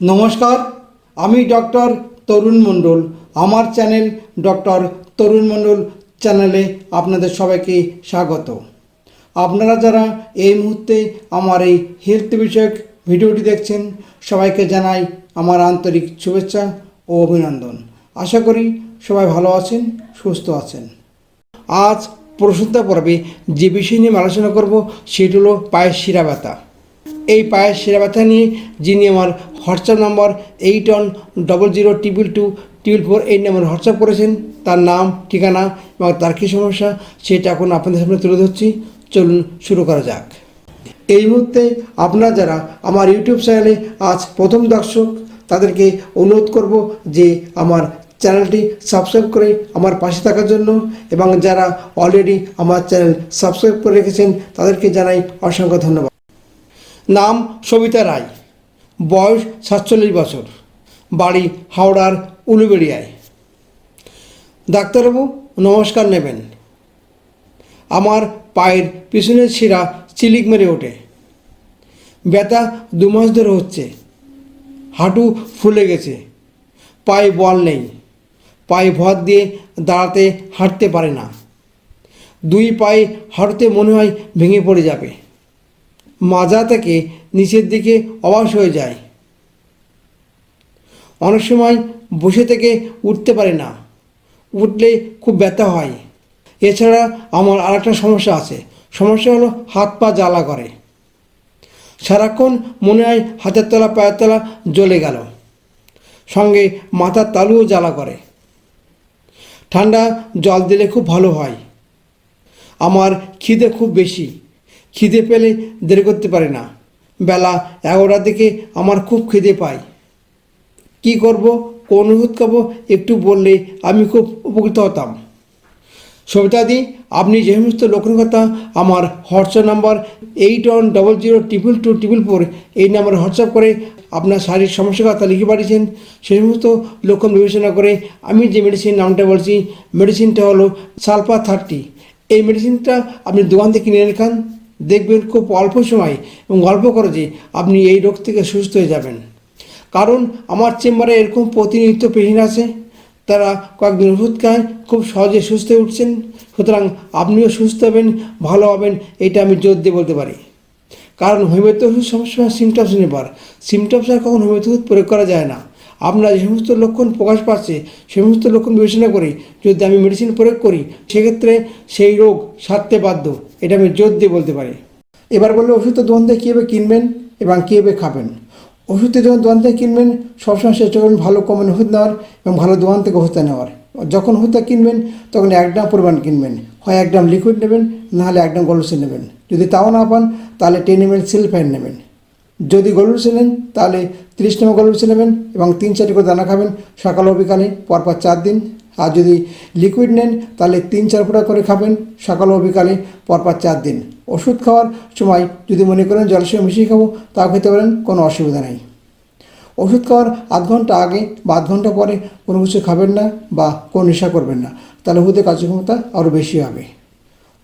নমস্কার, আমি ডক্টর তরুণ মণ্ডল। আমার চ্যানেল ডক্টর তরুণ মণ্ডল চ্যানেলে আপনাদের সবাইকে স্বাগত। আপনারা যারা এই মুহূর্তে আমার এই হেলথ বিষয়ক ভিডিওটি দেখছেন, সবাইকে জানাই আমার আন্তরিক শুভেচ্ছা ও অভিনন্দন। আশা করি সবাই ভালো আছেন, সুস্থ আছেন। আজ প্রশ্নোত্তর পর্বে যে বিষয় নিয়ে আলোচনা করব, সেটি হলো পায়ের শিরা ব্যথা। এই পায়ের শিরা ব্যথা নিয়ে যিনি আমার WhatsApp number eight one double zero triple two triple four এই নম্বরে হোয়াটসঅ্যাপ করেছেন। তার নাম, ঠিকানা এবং তার কী সমস্যা সেটা এখন আপনাদের সামনে তুলে ধরছি। চলুন শুরু করা যাক। এই মুহূর্তে আপনারা যারা আমার ইউটিউব চ্যানেলে আজ প্রথম দর্শক, তাদেরকে অনুরোধ করব যে আমার চ্যানেলটি সাবস্ক্রাইব করে আমার পাশে থাকার জন্য এবং যারা অলরেডি আমার চ্যানেল সাবস্ক্রাইব করে রেখেছেন, তাদেরকে জানাই অসংখ্য ধন্যবাদ। নাম সবিতা রায়। বয়স সাতচল্লিশ বছর। বাড়ি হাওড়ার উলুবেড়িয়ায়। ডাক্তারবাবু, নমস্কার নেবেন। আমার পায়ের পিছনের শিরা চিলিক মেরে ওঠে। ব্যথা দু মাস ধরে হচ্ছে। হাঁটু ফুলে গেছে। পায়ে বল নেই। পায়ে ভর দিয়ে দাঁড়াতে হাঁটতে পারে না। দুই পায়ে হাঁটতে মনে হয় ভেঙে পড়ে যাবে। মাজা থেকে নিচের দিকে অবাস হয়ে যায়। অনেক সময় বসে থেকে উঠতে পারে না। উঠলে খুব ব্যথা হয়। এছাড়া আমার আরেকটা সমস্যা আছে। সমস্যা হলো হাত পা জ্বালা করে। সারাক্ষণ মনে হয় হাতের তলা, পায়ের তলা জ্বলে গেল। সঙ্গে মাথার তালুও জ্বালা করে। ঠান্ডা জল দিলে খুব ভালো হয়। আমার খিদে খুব বেশি। খিদে পেলে দেরি করতে পারে না। বেলা এগারোটার দিকে আমার খুব খিদে পায়। কি করব, কোন ওষুধ খাব একটু বললে আমি খুব উপকৃত হতাম। সবিতাদি, আপনি যে সমস্ত লক্ষণ কথা আমার WhatsApp number eight one double zero triple two triple four এই নাম্বারে হোয়াটসঅ্যাপ করে আপনার শারীরিক সমস্যার কথা লিখে পাঠিয়েছেন সেই সমস্ত লক্ষণ বিবেচনা করে আমি যে মেডিসিন নামটা বলছি মেডিসিনটা হলো সালফা থার্টি। এই মেডিসিনটা আপনি দোকান থেকে কিনে এনে খান। দেখবেন খুব অল্প সময় এবং গল্প অল্প খরচে আপনি এই রোগ থেকে সুস্থ হয়ে যাবেন। কারণ আমার চেম্বারে এরকম প্রতিনিধিত্ব পেশেন্ট আছে, তারা কয়েকদিন ওষুধ খায়, খুব সহজে সুস্থ হয়ে উঠছেন। সুতরাং আপনিও সুস্থ হবেন, ভালো হবেন, এটা আমি জোর দিয়ে বলতে পারি। কারণ হোমিওপ্যাথি ওষুধ সবসময় সিমটমস নির্ভর। সিমটমস আর কখন হোমিওপ্যাথি ওষুধ প্রয়োগ করা যায় না। আপনার যে সমস্ত লক্ষণ প্রকাশ পাচ্ছে সে সমস্ত লক্ষণ বিবেচনা করে যদি আমি মেডিসিন প্রয়োগ করি, সেক্ষেত্রে সেই রোগ সারতে বাধ্য। এটা আমি জোর দিয়ে বলতে পারি। এবার বললে ওষুধের থেকে কীভাবে কিনবেন এবং কীভাবে খাবেন? ওষুধের যখন দোকান থেকে কিনবেন, সবসময় চেষ্টা করবেন ভালো কমেন ওষুধ নেওয়ার এবং ভালো দোকান থেকে ওষুধটা নেওয়ার। যখন ওষুধটা কিনবেন, তখন এক গ্রাম পরিমাণ কিনবেন। হয় এক গ্রাম লিকুইড নেবেন নাহলে এক গ্রাম গলুসে নেবেন। যদি তাও না পান, তাহলে টেন এম এল সিলফাইন নেবেন। যদি গলুসে ছিলেন তাহলে তিরিশ টাকা গলুসে নেবেন এবং তিন চারটি করে দানা খাবেন। সকাল ও বিকালে, পরপর চার দিন। আর যদি লিকুইড নেন, তাহলে তিন চার ফোঁটা করে খাবেন। সকাল ও বিকালে, পরপর চার দিন। ওষুধ খাওয়ার সময় যদি মনে করেন জলের সঙ্গে মিশিয়ে খাব, তাও খেতে পারেন, কোনো অসুবিধা নেই। ওষুধ খাওয়ার আধ ঘণ্টা আগে বা আধ ঘণ্টা পরে কোনো কিছু খাবেন না বা কোনো নেশা করবেন না। তাহলে ওষুধের কার্যক্ষমতা আরও বেশি হবে।